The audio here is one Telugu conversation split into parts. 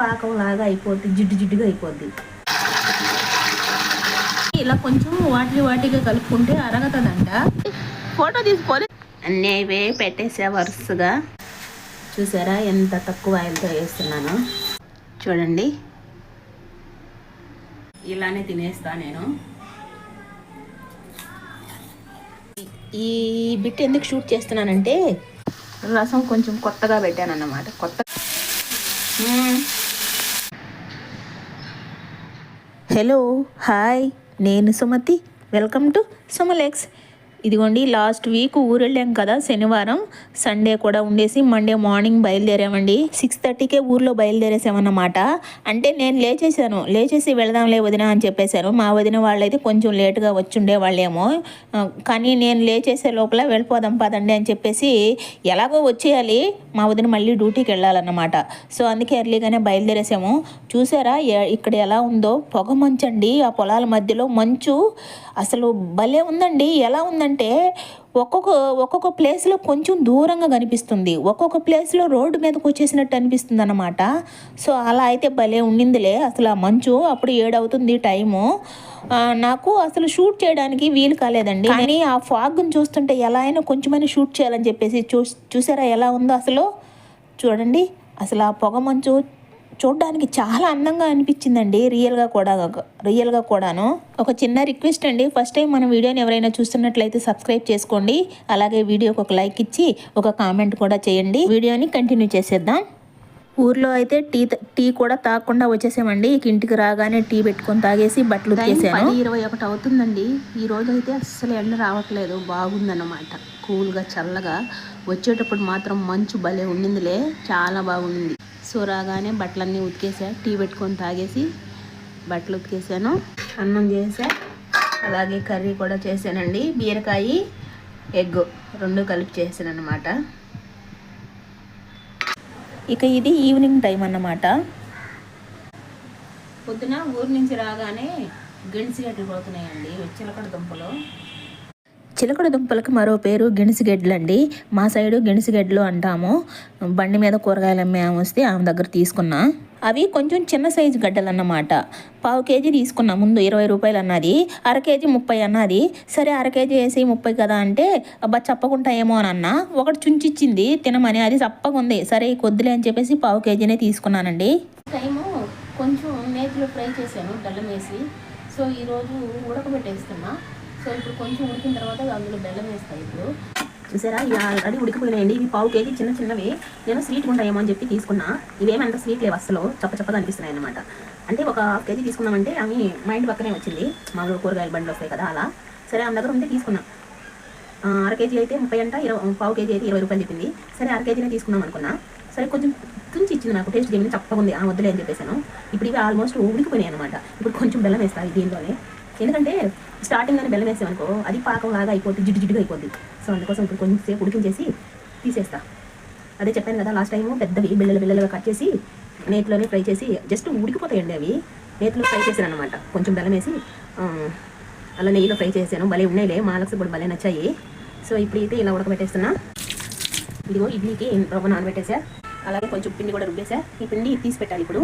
పాకం లాగా అయిపోద్ది జిడ్డు జిడ్డుగా అయిపోద్ది. ఇలా కొంచెం వాటి వాటిగా కలుపుకుంటే అరగతదంట. ఫోటో తీసుకొని అన్నీ అవే పెట్టేసా వరుసగా. చూసారా ఎంత తక్కువ ఆయిల్తో వేస్తున్నాను? చూడండి. ఇలానే తినేస్తా నేను. ఈ బిట్ ఎందుకు షూట్ చేస్తున్నానంటే రసం కొంచెం కొత్తగా పెట్టాను అన్నమాట కొత్త హలో హాయ్ నేను సుమతి. వెల్కమ్ టు సుమలెక్స్ ఇదిగోండి లాస్ట్ వీక్ ఊరు వెళ్ళాం కదా శనివారం. సండే కూడా ఉండేసి మండే మార్నింగ్ బయలుదేరామండి. సిక్స్ థర్టీకే ఊర్లో బయలుదేరేసామన్నమాట. అంటే నేను లేచేసాను లేచేసి వెళదాంలే వదిన అని చెప్పేశాను. మా వదిన వాళ్ళైతే కొంచెం లేటుగా వచ్చుండే వాళ్ళేమో. కానీ నేను లేచేసే లోపల వెళ్ళిపోదాం పదండి అని చెప్పేసి ఎలాగో వచ్చేయాలి. మా వదిన మళ్ళీ డ్యూటీకి వెళ్ళాలన్నమాట. సో అందుకే ఎర్లీగానే బయలుదేరేసాము. చూసారా ఇక్కడ ఎలా ఉందో? పొగ మంచండి. ఆ పొలాల మధ్యలో మంచు. అసలు భలే ఉందండి. ఎలా ఉందంటే ఒక్కొక్క ఒక్కొక్క ప్లేస్లో కొంచెం దూరంగా కనిపిస్తుంది. ఒక్కొక్క ప్లేస్లో రోడ్డు మీదకి వచ్చేసినట్టు అనిపిస్తుంది అనమాట సో అలా అయితే భలే ఉండిందిలే. అసలు ఆ మంచు అప్పుడు ఏడవుతుంది టైము. నాకు అసలు షూట్ చేయడానికి వీలు కాలేదండి. కానీ ఆ ఫాగ్ని చూస్తుంటే ఎలా అయినా కొంచెమైనా షూట్ చేయాలని చెప్పేసి చూ చూసారా ఎలా ఉందో అసలు? చూడండి. అసలు ఆ పొగ మంచు చూడడానికి చాలా అందంగా అనిపించిందండి రియల్గా కూడా రియల్గా కూడాను. ఒక చిన్న రిక్వెస్ట్ అండి ఫస్ట్ టైం మన వీడియోని ఎవరైనా చూస్తున్నట్లయితే సబ్స్క్రైబ్ చేసుకోండి అలాగే వీడియోకి ఒక లైక్ ఇచ్చి ఒక కామెంట్ కూడా చేయండి. వీడియోని కంటిన్యూ చేసేద్దాం. ఊర్లో అయితే టీ టీ కూడా తాగకుండా వచ్చేసామండి. ఇక ఇంటికి రాగానే టీ పెట్టుకొని తాగేసి బట్టలు ఉతికేసాను. ఇరవై ఒకటి అవుతుందండి. ఈ రోజు అయితే అస్సలు ఎండ రావట్లేదు బాగుందన్నమాట. కూల్గా చల్లగా. వచ్చేటప్పుడు మాత్రం మంచు భలే ఉండిందిలే చాలా బాగుంది సో రాగానే బట్టలన్నీ ఉతికేసా. టీ పెట్టుకొని తాగేసి బట్టలు ఉతికేసాను. అన్నం చేసా. అలాగే కర్రీ కూడా చేశానండి బీరకాయ ఎగ్ రెండు కలిపి చేశాను అనమాట ఇక ఇది ఈవినింగ్ టైం అన్నమాట. పొద్దున ఊరు నుంచి రాగానే గెణిసిగడ్డలు పోతున్నాయండి. చిలకడ దుంపలు. చిలకడ దుంపలకు మరో పేరు గెణిసిగెడ్లు అండి. మా సైడు గెణిసిగెడ్లు అంటాము. బండి మీద కూరగాయలు అమ్మే ఆమె వస్తే ఆమె దగ్గర తీసుకున్నా. అవి కొంచెం చిన్న సైజు గడ్డలు అన్నమాట పావు కేజీ తీసుకున్నా. ముందు ఇరవై రూపాయలు అన్నది. అర కేజీ ముప్పై అన్నది. సరే అర కేజీ వేసి ముప్పై కదా అంటే అబ్బా చప్పకుంటాయేమో అని అన్నా. ఒకటి చుంచిచ్చింది తినమని. అది చప్పగా ఉంది. సరే కొద్దిలే కొద్దులే అని చెప్పేసి పావు కేజీనే తీసుకున్నానండి. టైము కొంచెం నేతిలో ఫ్రై చేశాను బెల్లం వేసి. సో ఈరోజు ఉడకబెట్టేస్తున్నా. సో ఇప్పుడు కొంచెం ఉడికిన తర్వాత అందులో బెల్లం వేస్తాయి ఇప్పుడు. చూసారా? ఇవి ఆల్రెడీ ఉడికిపోయినాయండి. ఇవి పావు కేజీ చిన్న చిన్నవి. నేను స్వీట్ ఉంటాయేమో అని చెప్పి తీసుకున్నా. ఇవేమంత స్వీట్ లేవు అసలు చప్ప చప్పగా అనిపిస్తున్నాయి అనమాట అంటే ఒక హాఫ్ కేజీ తీసుకున్నామంటే అవి మా ఇంటి పక్కనే వచ్చింది. మామూలు కూరగాయల బండ్లు వస్తాయి కదా అలా. సరే ఆమె దగ్గర ఉంటే తీసుకున్నా. అర కేజీ అయితే ముప్పై అంట ఇరవై పావు కేజీ అయితే ఇరవై రూపాయలు చెప్పింది. సరే అర కేజీనే తీసుకుందాం అనుకున్నా. సరే కొంచెం తుంచి ఇచ్చింది నాకు. టేస్ట్ ఏమైనా చప్పగా ఉంది? ఆ వద్దులే అని చెప్పేసాను ఇప్పుడు ఇవి ఆల్మోస్ట్ ఉడికిపోయినాయి అనమాట ఇప్పుడు కొంచెం బెల్లం వేస్తాను దీనిలోనే ఎందుకంటే స్టార్టింగ్ అని బెల్లం వేసామనుకో అది పాకం లాగా అయిపోద్ది జిడ్డు జిడ్డుగా అయిపోద్ది. సో అందుకోసం ఇప్పుడు కొంచెంసేపు ఉడికించేసి తీసేస్తా. అదే చెప్పాను కదా లాస్ట్ టైము పెద్దవి బిల్లలు బిల్లలుగా కట్ చేసి నేతిలోనే ఫ్రై చేసి జస్ట్ ఉడికిపోతాయండి అవి. నేతిలో ఫ్రై చేశాను అనమాట కొంచెం బెల్లం వేసి అలా నెయ్యిలో ఫ్రై చేశాను. భలే ఉన్నాయిలే మాలక్స్ ఇప్పుడు భలే నచ్చాయి. సో ఇప్పుడు అయితే ఇలా ఉడకబెట్టేస్తున్నా. ఇదిగో ఇడ్లీకి రవ్వ నానబెట్టేసా అలాగే కొంచెం పిండి కూడా రుబ్బేసా ఈ పిండి తీసి పెట్టాలి ఇప్పుడు.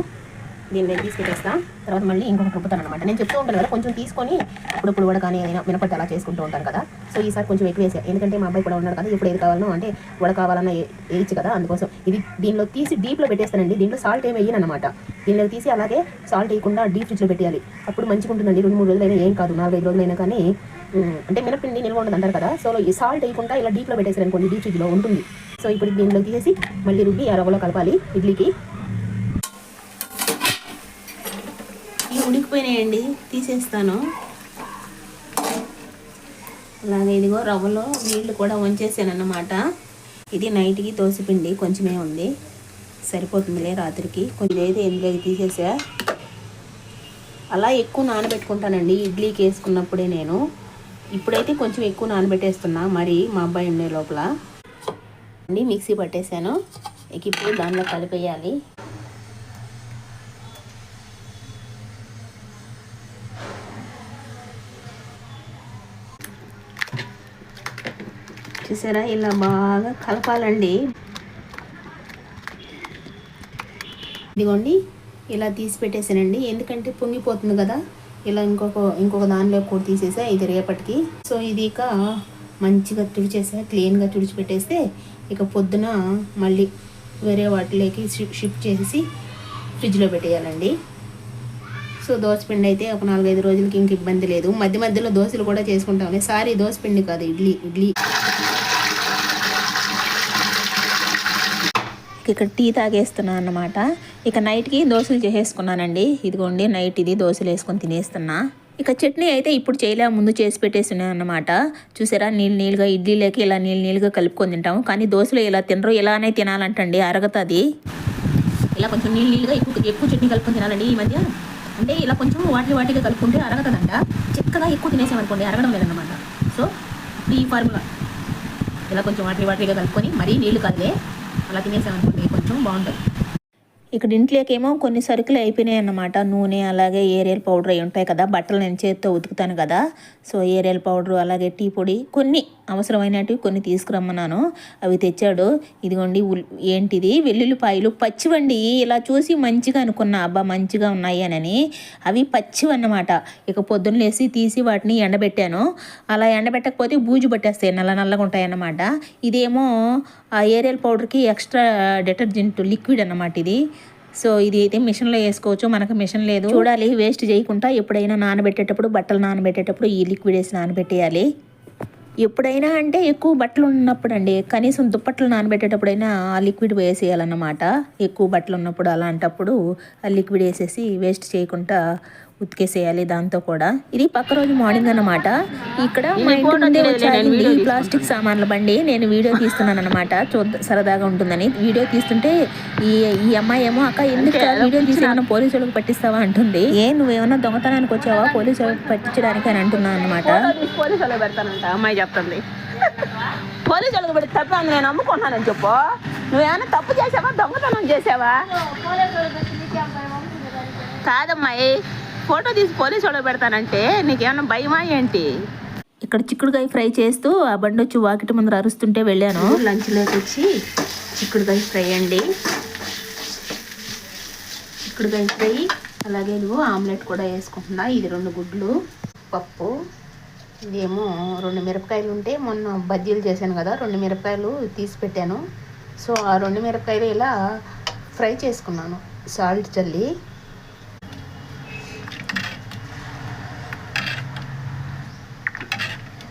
దీన్ని నేను తీసి పెట్టేస్తా తర్వాత మళ్ళీ ఇంకొక రుబ్బుతాను అనమాట నేను చెప్తూ ఉంటాను కదా కొంచెం తీసుకొని అప్పుడప్పుడు వడకాని ఏదైనా మినపట్టు అలా చేసుకుంటూ ఉంటాను కదా. సో ఈసారి కొంచెం ఎక్కువ వేసా ఎందుకంటే మా అబ్బాయి కూడా ఉన్నాడు కదా ఇప్పుడు ఏది కావాలనో అంటే వడ కావాలన్నా వేయచ్చు కదా అందుకోసం. ఇది దీనిలో తీసి డీప్లో పెట్టేస్తానండి. దీంట్లో సాల్ట్ ఏమి వేయను అనమాట దీనిలో తీసి అలాగే సాల్ట్ వేయకుండా డీప్ ఫ్రిడ్జ్లో పెట్టేయాలి. అప్పుడు మంచిగా ఉంటుందండి. రెండు మూడు రోజులైనా ఏం కాదు. నాలుగైదు రోజులైనా కానీ అంటే మినపిండి నిల్వ ఉండదు అంటారు కదా. సో ఈ సాల్ట్ వేయకుండా ఇలా డీప్లో పెట్టేసారు అనుకోండి డీప్ ఫ్రిడ్జ్లో ఉంటుంది. సో ఇప్పుడు దీనిలో తీసేసి మళ్ళీ రుబ్బి ఆ రవ్వలో కలపాలి. ఇడ్లీకి ఇవి ఉడికిపోయినాయండి. తీసేస్తాను. అలాగే ఇదిగో రవ్వలో నీళ్ళు కూడా వంచేసాను అన్నమాట ఇది నైట్కి తోసిపిండి కొంచెమే ఉంది. సరిపోతుందిలే రాత్రికి. కొంచెం అయితే ఎందులోకి తీసేసా. అలా ఎక్కువ నానబెట్టుకుంటానండి. ఇడ్లీకి వేసుకున్నప్పుడే నేను. ఇప్పుడైతే కొంచెం ఎక్కువ నానబెట్టేస్తున్నా మరి మా అబ్బాయి ఉండే లోపల. అండి మిక్సీ పట్టేశాను. ఇక ఇప్పుడు దానిలో కలిపేయాలి. చూసారా? ఇలా బాగా కలపాలండి. ఇదిగోండి ఇలా తీసి పెట్టేసానండి ఎందుకంటే పొంగిపోతుంది కదా. ఇలా ఇంకొక ఇంకొక దానిలో కూడా తీసేసా ఇది రేపటికి. సో ఇది ఇక మంచిగా తుడిచేసా క్లీన్గా తుడిచిపెట్టేస్తే ఇక పొద్దున మళ్ళీ వేరే వాటిలోకి షిఫ్ట్ షిఫ్ట్ చేసి ఫ్రిడ్జ్లో పెట్టేయాలండి. సో దోశపిండి అయితే ఒక నాలుగైదు రోజులకి ఇంక ఇబ్బంది లేదు. మధ్య మధ్యలో దోశలు కూడా చేసుకుంటాం. సారీ దోసపిండి కాదు ఇడ్లీ ఇడ్లీ. ఇక్కడ టీ తాగేస్తున్నాను అన్నమాట. ఇక నైట్కి దోశలు చేసేసుకున్నానండి. ఇదిగోండి నైట్ ఇది దోశలు వేసుకొని తినేస్తున్నా. ఇక చట్నీ అయితే ఇప్పుడు చేయలే ముందు చేసి పెట్టేస్తున్నాను అనమాట చూసారా నీళ్ళు నీళ్ళుగా ఇడ్లీలోకి ఇలా నీళ్ళు నీళ్ళుగా కలుపుకొని తింటాము. కానీ దోశలు ఇలా తినరు ఇలానే తినాలంటండి అరగతుంది ఇలా కొంచెం నీళ్ళు నీళ్ళుగా ఎక్కువ ఎక్కువ చట్నీ కలుపుకొని తినాలండి ఈ మధ్య. అంటే ఇలా కొంచెం వాటి వాటిగా కలుపుకుంటే అరగదంట. చిక్కగా ఎక్కువ తినేసామనుకోండి అరగడం లేదనమాట సో ఈ ఫార్ములా. ఇలా కొంచెం వాటి వాటిగా కలుపుకొని మరీ నీళ్ళు కాదులే. అలా తినేసామనుకోండి కొంచెం బాగుంటుంది. ఇక్కడ ఇంట్లోకేమో కొన్ని సరుకులు అయిపోయినాయి అన్నమాట. నూనె అలాగే ఏరియల్ పౌడర్ అవి ఉంటాయి కదా. బట్టలు నేను చేతితో ఉతుకుతాను కదా. సో ఏరియల్ పౌడర్ అలాగే టీ పొడి కొన్ని అవసరమైనటివి కొన్ని తీసుకురమ్మన్నాను. అవి తెచ్చాడు. ఇదిగోండి ఏంటిది? వెల్లుల్లిపాయలు పచ్చివండి. ఇలా చూసి మంచిగా అనుకున్నా. అబ్బా మంచిగా ఉన్నాయి అని అవి పచ్చివన్నమాట. ఇక పొద్దున్న లేసి తీసి వాటిని ఎండబెట్టాను. అలా ఎండబెట్టకపోతే బూజు పట్టేస్తాయి. నల్ల నల్లగా ఉంటాయి అన్నమాట ఇదేమో ఆ ఏరియల్ పౌడర్కి ఎక్స్ట్రా డిటర్జెంట్ లిక్విడ్ అన్నమాట ఇది. సో ఇది అయితే మిషన్లో వేసుకోవచ్చు. మనకు మిషన్ లేదు. చూడాలి. వేస్ట్ చేయకుండా ఎప్పుడైనా నానబెట్టేటప్పుడు బట్టలు నానబెట్టేటప్పుడు ఈ లిక్విడ్ వేసి నానబెట్టేయాలి. ఎప్పుడైనా అంటే ఎక్కువ బట్టలు ఉన్నప్పుడు అండి కనీసం దుప్పట్లు నానబెట్టేటప్పుడైనా ఆ లిక్విడ్ వేసేయాలన్నమాట. ఎక్కువ బట్టలు ఉన్నప్పుడు అలాంటప్పుడు ఆ లిక్విడ్ వేసేసి వేస్ట్ చేయకుండా ఉతికేసేయాలి దాంతో కూడా. ఇది పక్క రోజు మార్నింగ్ అన్నమాట. ఇక్కడ మా ఇంటి ముందే వచ్చి ఈ ప్లాస్టిక్ సామాన్ల బండి. నేను వీడియో తీస్తున్నాను అనమాట చూద్ద సరదాగా ఉంటుందని. వీడియో తీస్తుంటే ఈ ఈ అమ్మాయి ఏమో అక్క ఎందుకు వీడియో తీసి పోలీసులకు పట్టిస్తావా? అంటుంది. ఏ నువ్వేమన్నా దొంగతనానికి వచ్చావా? పోలీసులకు పట్టించడానికి? అని అంటున్నాను అనమాట పోలీసు వాళ్ళకి పెడతానంట అమ్మాయి చెప్తుంది. పోలీసు వాళ్ళకి పెడితే తప్ప నేను అమ్ముకుంటున్నానని చెప్పు. నువ్వేమైనా తప్పు చేసావా? దొంగతనం చేసావా? కాదమ్మాయి. ఫోటో తీసి పోలీసు వాళ్ళకి పెడతానంటే నీకేమైనా భయమా ఏంటి? ఇక్కడ చిక్కుడుకాయ ఫ్రై చేస్తూ ఆ బండి వచ్చి వాకిటి ముందర అరుస్తుంటే వెళ్ళాను. లంచ్లోకి వచ్చి చిక్కుడుకాయ ఫ్రై అండి. చిక్కుడుకాయ ఫ్రై అలాగే ఇదిగో ఆమ్లెట్ కూడా వేసుకుంటున్నా. ఇది రెండు గుడ్లు పప్పు ఇదేమో రెండు మిరపకాయలు ఉంటే మొన్న బజ్జీలు చేశాను కదా రెండు మిరపకాయలు తీసి పెట్టాను. సో ఆ రెండు మిరపకాయలు ఇలా ఫ్రై చేసుకున్నాను. సాల్ట్ చల్లి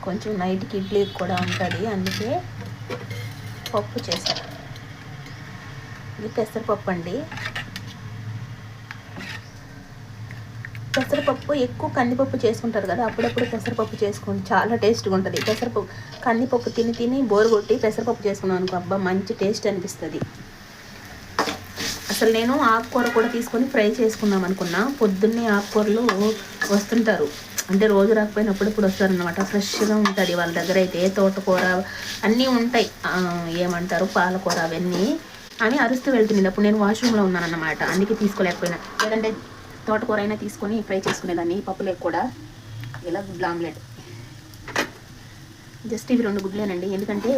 కొంచెం నైట్కి ఇడ్లీ కూడా ఉంటుంది. అందుకే పప్పు చేశాను. ఇది పెసరపప్పు అండి. పెసరపప్పు ఎక్కువ కందిపప్పు చేసుకుంటారు కదా అప్పుడప్పుడు పెసరపప్పు చేసుకోండి. చాలా టేస్ట్గా ఉంటుంది. పెసరపప్పు కందిపప్పు తిని తిని బోరు కొట్టి పెసరపప్పు చేసుకున్నాం అనుకో అబ్బా మంచి టేస్ట్ అనిపిస్తుంది. అసలు నేను ఆకుకూర కూడా తీసుకొని ఫ్రై చేసుకుందాం అనుకున్నా. పొద్దున్నే ఆకుకూరలు వస్తుంటారు. అంటే రోజు రాకపోయినప్పుడు ఇప్పుడు వస్తారనమాట ఫ్రెష్గా ఉంటుంది వాళ్ళ దగ్గర అయితే. తోటకూర అన్నీ ఉంటాయి. ఏమంటారు? పాలకూర అవన్నీ. అని అరుస్తూ వెళ్తుంది అప్పుడు నేను వాష్రూమ్లో ఉన్నాను అన్నమాట అందుకే తీసుకోలేకపోయినా. లేదంటే తోటకూర అయినా తీసుకొని ఫ్రై చేసుకునేదాన్ని. పప్పులకు కూడా. ఇలా గుడ్ల ఆమ్లెట్. జస్ట్ ఇవి రెండు గుడ్లేనండి. ఎందుకంటే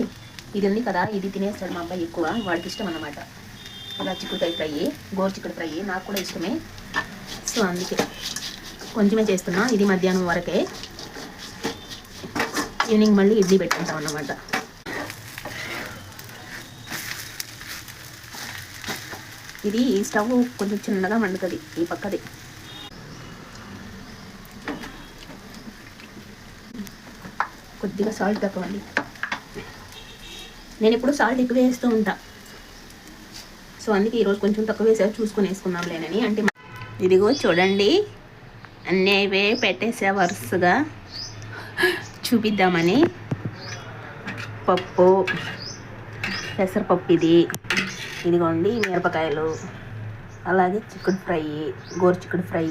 ఇది ఉంది కదా ఇది తినేస్తాడు మా అబ్బాయి ఎక్కువ. వాడికి ఇష్టం అన్నమాట. అలా చిక్కుడుకాయ ఫ్రై గోరు చిక్కుడు ఫ్రై నాకు కూడా ఇష్టమే. సో అందుకే కొంచెమే చేస్తున్నా ఇది మధ్యాహ్నం వరకే. ఈవినింగ్ మళ్ళీ ఇడ్లీ పెట్టుకుంటాం అన్నమాట. ఇది స్టవ్ కొంచెం చిన్నగా మండుతుంది ఈ పక్కది. కొద్దిగా సాల్ట్ తక్కువ అండి నేను ఇప్పుడు సాల్ట్ ఎక్కువ వేస్తూ ఉంటాను సో అందుకే ఈరోజు కొంచెం తక్కువ వేసా చూసుకొని వేసుకుందాంలేనని అంటే ఇదిగో చూడండి అన్నీ అయిపోయి పెట్టేసా వరుసగా. చూపిద్దామని. పప్పు పెసరపప్పు ఇది. ఇదిగోండి మిరపకాయలు. అలాగే చిక్కుడు ఫ్రై గోరు చిక్కుడు ఫ్రై.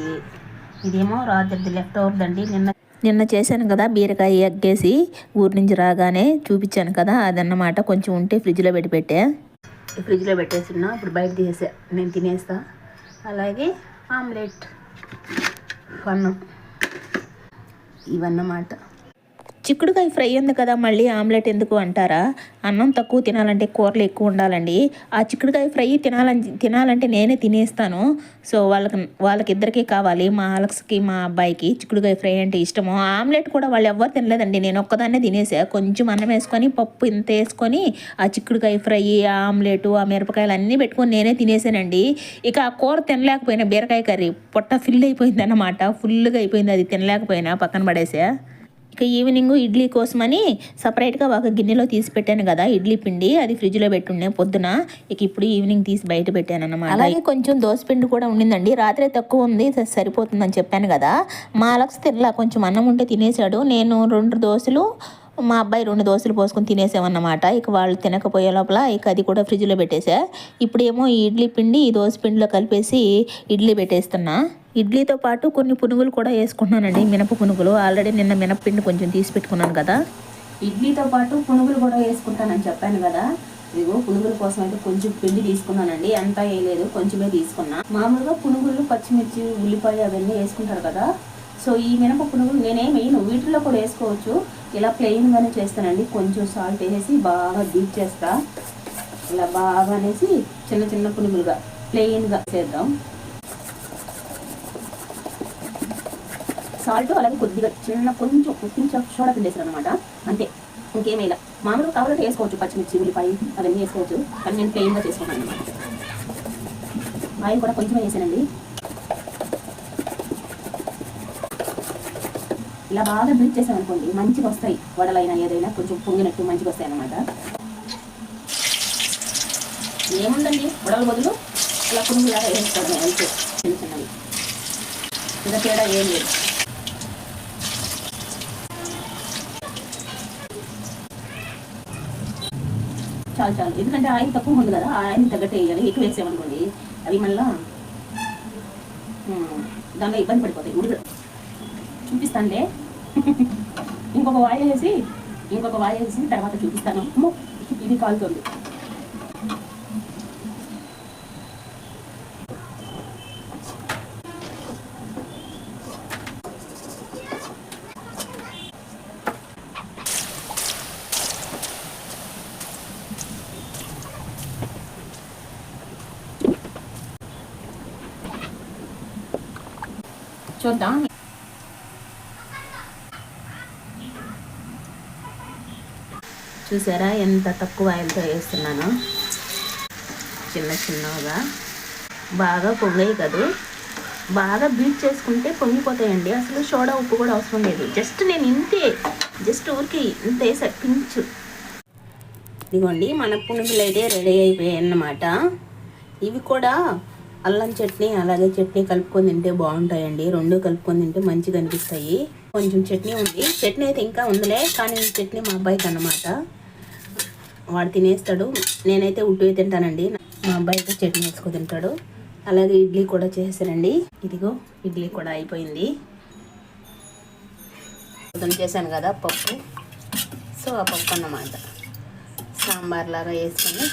ఇదేమో రాత్రిది లెఫ్ట్ అవుతుందండి నిన్న నిన్న చేశాను కదా బీరకాయ ఎగ్గేసి ఊరి నుంచి రాగానే చూపించాను కదా అదన్నమాట కొంచెం ఉంటే ఫ్రిడ్జ్లో పెట్టి పెట్టా. ఫ్రిడ్జ్లో పెట్టేస్తున్నా. ఇప్పుడు బయట తీసేసా నేను తినేస్తా. అలాగే ఆమ్లెట్ అన్నం ఇవన్నమాట. చిక్కుడుకాయ ఫ్రై ఉంది కదా మళ్ళీ ఆమ్లెట్ ఎందుకు అంటారా? అన్నం తక్కువ తినాలంటే కూరలు ఎక్కువ ఉండాలండి. ఆ చిక్కుడుకాయ ఫ్రై తినాలని తినాలంటే నేనే తినేస్తాను. సో వాళ్ళకి వాళ్ళకిద్దరికీ కావాలి మా అలక్స్కి మా అబ్బాయికి చిక్కుడుకాయ ఫ్రై అంటే ఇష్టము. ఆమ్లెట్ కూడా వాళ్ళు ఎవ్వరు తినలేదండి. నేను ఒక్కదాన్నే తినేసా. కొంచెం అన్నం వేసుకొని పప్పు ఇంత వేసుకొని ఆ చిక్కుడుకాయ ఫ్రై ఆ ఆమ్లెట్ ఆ మిరపకాయలు అన్నీ పెట్టుకొని నేనే తినేసానండి. ఇక ఆ కూర తినలేకపోయినా బీరకాయ కర్రీ పొట్ట ఫిల్ అయిపోయింది అన్నమాట ఫుల్గా అయిపోయింది అది తినలేకపోయినా పక్కన పడేసా. ఇక ఈవినింగ్ ఇడ్లీ కోసమని సపరేట్గా ఒక గిన్నెలో తీసి పెట్టాను కదా ఇడ్లీ పిండి అది ఫ్రిడ్జ్లో పెట్టుండే పొద్దున. ఇక ఇప్పుడు ఈవినింగ్ తీసి బయట పెట్టాను అనమాట అలాగే కొంచెం దోశ పిండి కూడా ఉండిందండి. రాత్రి తక్కువ ఉంది సరిపోతుందని చెప్పాను కదా. మా అలక్స్ తినలా కొంచెం అన్నం ఉంటే తినేశాడు. నేను రెండు దోశలు మా అబ్బాయి రెండు దోశలు పోసుకొని తినేసామన్నమాట ఇక వాళ్ళు తినకపోయే లోపల ఇక అది కూడా ఫ్రిడ్జ్లో పెట్టేసా. ఇప్పుడేమో ఈ ఇడ్లీ పిండి ఈ దోశ పిండిలో కలిపేసి ఇడ్లీ పెట్టేస్తున్నా. ఇడ్లీతో పాటు కొన్ని పునుగులు కూడా వేసుకుంటున్నానండి మినప పునుగులు. ఆల్రెడీ నిన్న మినప్పిండి కొంచెం తీసి పెట్టుకున్నాను కదా. ఇడ్లీతో పాటు పునుగులు కూడా వేసుకుంటానని చెప్పాను కదా. ఇదిగో పునుగుల కోసం అయితే కొంచెం పిండి తీసుకున్నానండి. అంతా వేయలేదు కొంచెమే తీసుకున్నా. మామూలుగా పునుగులు పచ్చిమిర్చి ఉల్లిపాయ అవన్నీ వేసుకుంటారు కదా. సో ఈ మినప పునుగులు నేనేం వేయను వీటిలో కూడా వేసుకోవచ్చు. ఇలా ప్లెయిన్గానే చేస్తానండి. కొంచెం సాల్ట్ వేసి బాగా బీట్ చేస్తా. ఇలా బాగా అనేసి చిన్న చిన్న పునుగులుగా ప్లెయిన్గా చేద్దాం. సాల్ట్ అలాగే కొద్దిగా చిన్న కొంచెం కొంచెం సోడా పిండి వేసాను అనమాట అంతే. ఇంకేమీ ఇలా మామూలుగా కావాలంటే వేసుకోవచ్చు. పచ్చిమిర్చి ఉల్లిపాయ అవన్నీ వేసుకోవచ్చు. కానీ నేను ప్లెయిన్గా చేసుకున్నాను అనమాట ఆయిల్ కూడా కొంచెమే వేసానండి. ఇలా బాగా బీట్ చేసాం అనుకోండి మంచిగా వస్తాయి వడలైనా ఏదైనా కొంచెం పొంగినట్టు మంచిగా వస్తాయి అన్నమాట. ఏముందండి? వడల బదులు ఇలా పురుగులాగా వేసుకోవడం అంతే చిన్న చిన్నవి. ఇంకా తేడా ఏం లేదు. చాలు చాలు. ఎందుకంటే ఆయిల్ తక్కువ ఉంది కదా ఆయన ఆయిల్ తగ్గట్టు వేయాలి ఎక్కువ వేసామనుకోండి అవి మళ్ళా దానిలో ఇబ్బంది పడిపోతాయి. ఉడికి చూపిస్తానులే. ఇంకొక వాయి వేసి ఇంకొక వాయి వేసి తర్వాత చూపిస్తాను. ఇది కాలుతుంది. చూద్దాం. చూసారా? ఎంత తక్కువ ఆయిల్తో వేస్తున్నాను. చిన్న చిన్నగా. బాగా పొంగాయి కదూ. బాగా బీట్ చేసుకుంటే పొంగిపోతాయండి. అసలు సోడా ఉప్పు కూడా అవసరం లేదు. జస్ట్ నేను ఇంతే. జస్ట్ ఊరికి ఇంత వేసా. పించు. ఇదిగోండి మన పునుగులు అయితే రెడీ అయిపోయాయి అన్నమాట ఇవి కూడా అల్లం చట్నీ అలాగే చట్నీ కలుపుకొని తింటే బాగుంటాయండి. రెండు కలుపుకొని తింటే మంచిగా అనిపిస్తాయి. కొంచెం చట్నీ ఉంది. చట్నీ అయితే ఇంకా ఉందిలే కానీ ఈ చట్నీ మా అబ్బాయికి అన్నమాట. వాడు తినేస్తాడు. నేనైతే ఉడ్డు తింటానండి. మా అబ్బాయి అయితే చట్నీ వేసుకో తింటాడు. అలాగే ఇడ్లీ కూడా చేసానండి ఇదిగో ఇడ్లీ కూడా అయిపోయింది. చేశాను కదా పప్పు. సో ఆ పప్పు అన్నమాట. సాంబార్ లాగా వేసుకొని.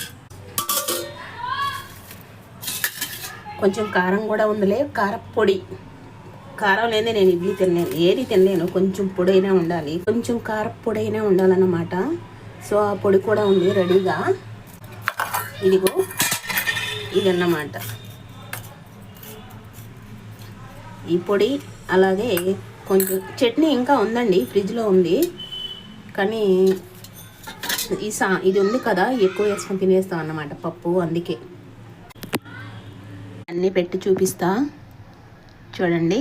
కొంచెం కారం కూడా ఉందిలే. కారపొడి కారం లేదే నేను ఇడ్లీ తినలేను. ఏది తినలేను. కొంచెం పొడి అయినా ఉండాలి. కొంచెం కారపొడైనా అయినా ఉండాలన్నమాట. సో ఆ పొడి కూడా ఉంది రెడీగా. ఇదిగో ఇదన్నమాట. ఈ పొడి అలాగే కొంచెం చట్నీ ఇంకా ఉందండి ఫ్రిడ్జ్లో ఉంది. కానీ ఈ సా ఇది ఉంది కదా ఎక్కువ వేసుకొని తినేస్తాం అన్నమాట పప్పు అందుకే. అన్నీ పెట్టి చూపిస్తా. చూడండి.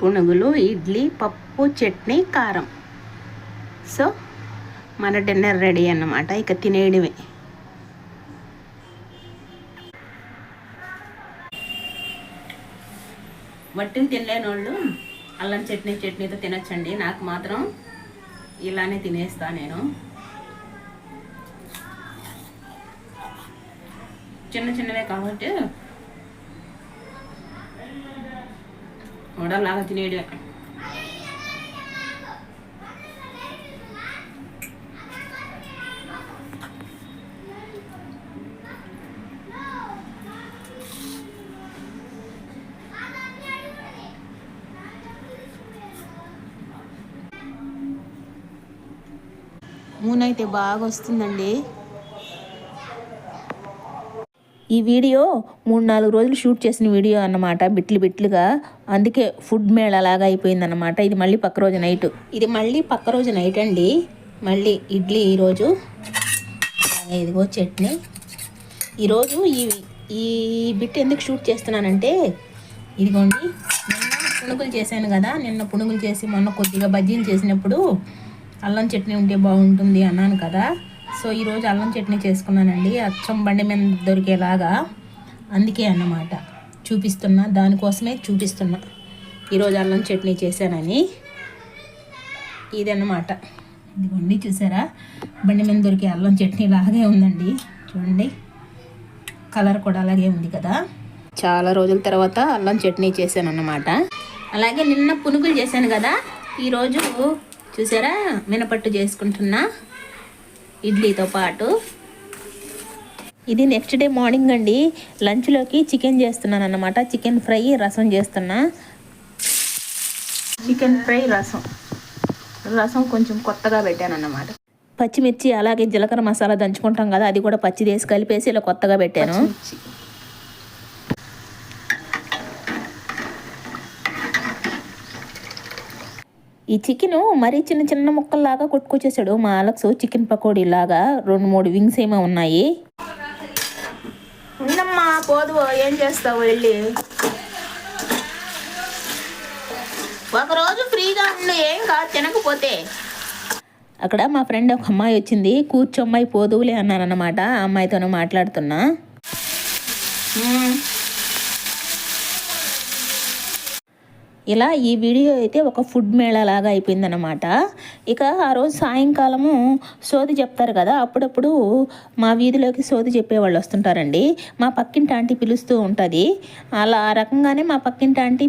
పునుగులు ఇడ్లీ పప్పు చట్నీ కారం. సో మన డిన్నర్ రెడీ అన్నమాట. ఇక తినేయడమే వట్టిని తినలేని వాళ్ళు అల్లం చట్నీ చట్నీతో తినచ్చండి. నాకు మాత్రం ఇలానే తినేస్తా నేను. చిన్న చిన్నవే కాబట్టి వడలాగా తినేయడమే మూన్ అయితే బాగా వస్తుందండి ఈ వీడియో మూడు నాలుగు రోజులు షూట్ చేసిన వీడియో అన్నమాట బిట్లు బిట్లుగా. అందుకే ఫుడ్ మేళ లాగా అయిపోయిందన్నమాట. ఇది మళ్ళీ పక్క రోజు నైట్. ఇది మళ్ళీ పక్క రోజు నైట్ అండి. మళ్ళీ ఇడ్లీ ఈరోజు ఇదిగో చట్నీ. ఈరోజు ఈ ఈ బిట్ ఎందుకు షూట్ చేస్తున్నానంటే ఇదిగోండి నిన్న పునుగులు చేశాను కదా నిన్న పునుగులు చేసి మొన్న కొద్దిగా బజ్జీలు చేసినప్పుడు అల్లం చట్నీ ఉంటే బాగుంటుంది అన్నాను కదా. సో ఈరోజు అల్లం చట్నీ చేసుకున్నానండి. అచ్చం బండి మీద దొరికేలాగా అందుకే అన్నమాట. చూపిస్తున్నా దానికోసమే చూపిస్తున్నా. ఈరోజు అల్లం చట్నీ చేశానని. ఇదన్నమాట. ఇదిగోండి చూసారా? బండి మీద దొరికే అల్లం చట్నీ లాగే ఉందండి. చూడండి. కలర్ కూడా అలాగే ఉంది కదా. చాలా రోజుల తర్వాత అల్లం చట్నీ చేశాను అన్నమాట అలాగే నిన్న పునుగులు చేశాను కదా. ఈరోజు చూసారా? మినపట్టు చేసుకుంటున్నా. ఇడ్లీతో పాటు. ఇది నెక్స్ట్ డే మార్నింగ్ అండి. లంచ్లోకి చికెన్ చేస్తున్నాను అన్నమాట చికెన్ ఫ్రై రసం చేస్తున్నా. చికెన్ ఫ్రై రసం. రసం కొంచెం కొత్తగా పెట్టాను అన్నమాట పచ్చిమిర్చి అలాగే జీలకర్ర మసాలా దంచుకుంటాం కదా అది కూడా పచ్చి వేసి కలిపేసి ఇలా కొత్తగా పెట్టాను. ఈ చికెన్ మరీ చిన్న చిన్న ముక్కల్లాగా కొట్టుకొచ్చేసాడు. మా అలక్స్ చికెన్ పకోడీ లాగా రెండు మూడు వింగ్స్ ఏమో ఉన్నాయి. ఉండమ్మా పోదు ఏం చేస్తావు వెళ్ళి? ఒకరోజు ఫ్రీగా ఉండు ఏం కాదు తినకపోతే. అక్కడ మా ఫ్రెండ్ ఒక అమ్మాయి వచ్చింది. కూర్చోమ్మాయి పోదువులే అన్నానన్నమాట. ఆ అమ్మాయితోనే మాట్లాడుతున్నా. ఇలా ఈ వీడియో అయితే ఒక ఫుడ్ మేళా లాగా అయిపోయిందనమాట ఇక ఆ రోజు సాయంకాలము సోది చెప్తారు కదా అప్పుడప్పుడు మా వీధిలోకి సోది చెప్పేవాళ్ళు వస్తుంటారండి. మా పక్కింటి ఆంటీ పిలుస్తూ ఉంటుంది. అలా ఆ రకంగానే మా పక్కింటి ఆంటీ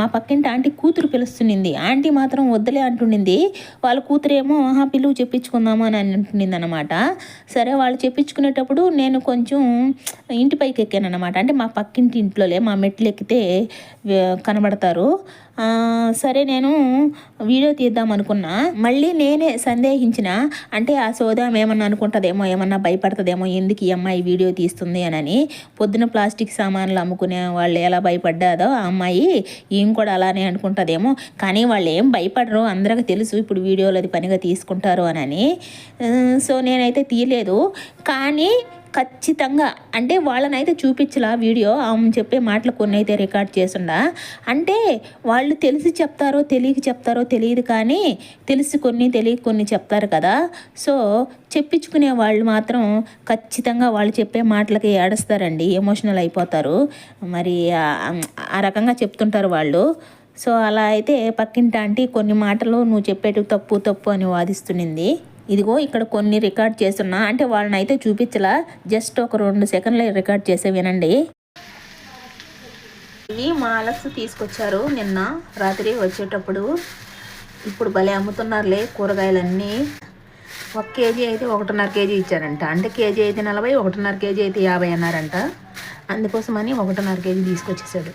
మా పక్కింటి ఆంటీ కూతురు పిలుస్తునింది ఆంటీ మాత్రం వద్దులే అంటుండింది. వాళ్ళ కూతురేమో ఆహా పిలువు చెప్పించుకుందాము అని అంటుండింది అనమాట సరే వాళ్ళు చెప్పించుకునేటప్పుడు నేను కొంచెం ఇంటి పైకి ఎక్కాను అనమాట అంటే మా పక్కింటి ఇంట్లోలే మా మెట్లు ఎక్కితే కనబడతారు. సరే నేను వీడియో తీద్దాం అనుకున్నా. మళ్ళీ నేనే సందేహించిన అంటే ఆ సోదాం ఏమన్నా అనుకుంటుందేమో ఏమన్నా భయపడుతుందేమో ఎందుకు ఈ అమ్మాయి వీడియో తీస్తుంది అని పొద్దున ప్లాస్టిక్ సామాన్లు అమ్ముకునే వాళ్ళు ఎలా భయపడ్డాదో ఆ అమ్మాయి ఏం కూడా అలానే అనుకుంటుందేమో. కానీ వాళ్ళు ఏం భయపడరు అందరికి తెలుసు ఇప్పుడు వీడియోలు అది పనిగా తీసుకుంటారు అని సో నేనైతే తీయలేదు. కానీ ఖచ్చితంగా అంటే వాళ్ళనైతే చూపించలా వీడియో ఆమె చెప్పే మాటలు కొన్ని అయితే రికార్డ్ చేసిండా. అంటే వాళ్ళు తెలిసి చెప్తారో తెలియక చెప్తారో తెలియదు కానీ తెలిసి కొన్ని తెలియక కొన్ని చెప్తారు కదా. సో చెప్పించుకునే వాళ్ళు మాత్రం ఖచ్చితంగా వాళ్ళు చెప్పే మాటలకి ఏడుస్తారండి ఎమోషనల్ అయిపోతారు. మరి ఆ- రకంగా చెప్తుంటారు వాళ్ళు. సో అలా అయితే పక్కింటి ఆంటీ కొన్ని మాటలు నువ్వు చెప్పేటివి తప్పు తప్పు అని వాదిస్తునింది ఇదిగో ఇక్కడ కొన్ని రికార్డ్ చేస్తున్నా. అంటే వాళ్ళని అయితే చూపించలా. జస్ట్ ఒక రెండు సెకండ్లు రికార్డ్ చేసే వినండి. ఇవి మా అలక్స్ తీసుకొచ్చారు నిన్న రాత్రి వచ్చేటప్పుడు. ఇప్పుడు భలే అమ్ముతున్నారులే కూరగాయలన్నీ. ఒక కేజీ అయితే ఒకటిన్నర కేజీ ఇచ్చారంట. అంటే కేజీ అయితే నలభై ఒకటిన్నర కేజీ అయితే యాభై అన్నారంట. అందుకోసమని ఒకటిన్నర కేజీ తీసుకొచ్చేసాడు.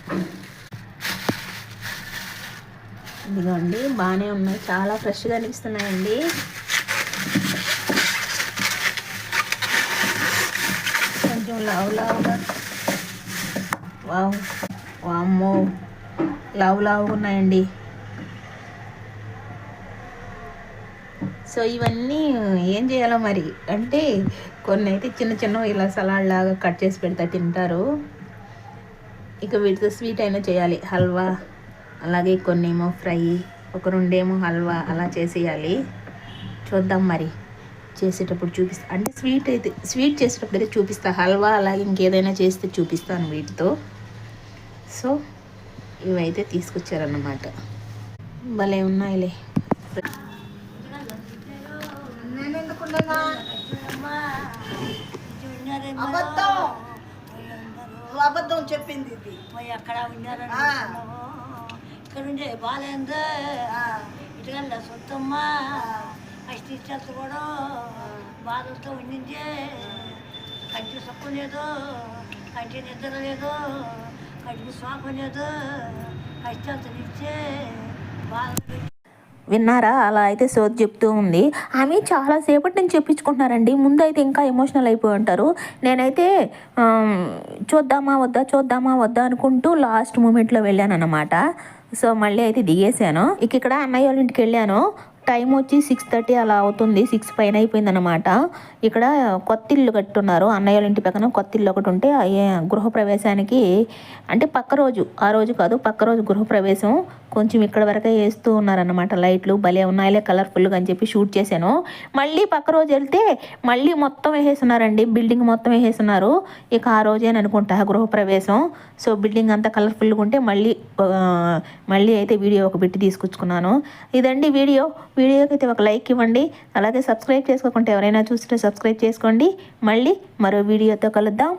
ఇదిగోండి బాగానే ఉన్నాయి. చాలా ఫ్రెష్గా అనిపిస్తున్నాయండి కొంచెం లావు లావుగా వావ్ వామ్మో లావు లావుగా ఉన్నాయండి. సో ఇవన్నీ ఏం చేయాలో మరి? అంటే కొన్ని అయితే చిన్న చిన్న ఇలా సలాడ్ లాగా కట్ చేసి పెడతా తింటారు. ఇక వీటితో స్వీట్ అయినా చేయాలి. హల్వా అలాగే కొన్ని ఏమో ఫ్రై ఒక రెండేమో హల్వా అలా చేసేయాలి. చూద్దాం మరి. చేసేటప్పుడు చూపిస్తా అంటే స్వీట్ అయితే స్వీట్ చేసేటప్పుడు అయితే చూపిస్తా హల్వా అలాగే ఇంకేదైనా చేస్తే చూపిస్తాను వీటితో. సో ఇవైతే తీసుకొచ్చారన్నమాట. భలే ఉన్నాయిలే. అబద్ధం! చెప్పింది ఇది. పోయి అక్కడ ఉన్నారని ఆ. ఇక్కడ ఉండే బాగాలేదు ఇటుకల్లా సొత్తమ్మ అష్టిష్టత కూడా బాధలతో ఉండింది. కంటి సొప్పు లేదు కంటి నిద్ర లేదు కంటికి సోకం లేదు. కష్టాలతో ఇచ్చే విన్నారా? అలా అయితే సోద్ చెప్తూ ఉంది. ఆమె చాలా సేపటి నుంచి చెప్పించుకుంటున్నారండి. ముందు అయితే ఇంకా ఎమోషనల్ అయిపోయి ఉంటారు. నేనైతే చూద్దామా వద్దా చూద్దామా వద్దా అనుకుంటూ లాస్ట్ మూమెంట్లో వెళ్ళాను అనమాట సో మళ్ళీ అయితే దిగేశాను. ఇక ఇక్కడ అన్నయ్య వాళ్ళ ఇంటికి వెళ్ళాను. టైం వచ్చి సిక్స్ థర్టీ అలా అవుతుంది. సిక్స్ పైన అయిపోయింది అనమాట ఇక్కడ కొత్త ఇల్లు కట్టున్నారు. అన్నయ్య వాళ్ళ ఇంటి పక్కన కొత్త ఇల్లు ఒకటి ఉంటే గృహప్రవేశానికి అంటే పక్క రోజు ఆ రోజు కాదు పక్క రోజు గృహప్రవేశం కొంచెం ఇక్కడ వరకే వేస్తూ ఉన్నారన్నమాట. లైట్లు భలే ఉన్నాయిలే కలర్ఫుల్గా అని చెప్పి షూట్ చేశాను. మళ్ళీ పక్క రోజు వెళ్తే మళ్ళీ మొత్తం వేసేస్తున్నారండి. బిల్డింగ్ మొత్తం వేసేస్తున్నారు. ఇక ఆ రోజేననుకుంటా అనుకుంటా గృహప్రవేశం సో బిల్డింగ్ అంతా కలర్ఫుల్గా ఉంటే మళ్ళీ మళ్ళీ అయితే వీడియో ఒక బిట్టి తీసుకొచ్చుకున్నాను. ఇదండి వీడియో. వీడియోకి అయితే ఒక లైక్ ఇవ్వండి. అలాగే సబ్స్క్రైబ్ చేసుకోకుంటే ఎవరైనా చూస్తే సబ్స్క్రైబ్ చేసుకోండి. మళ్ళీ మరో వీడియోతో కలుద్దాం.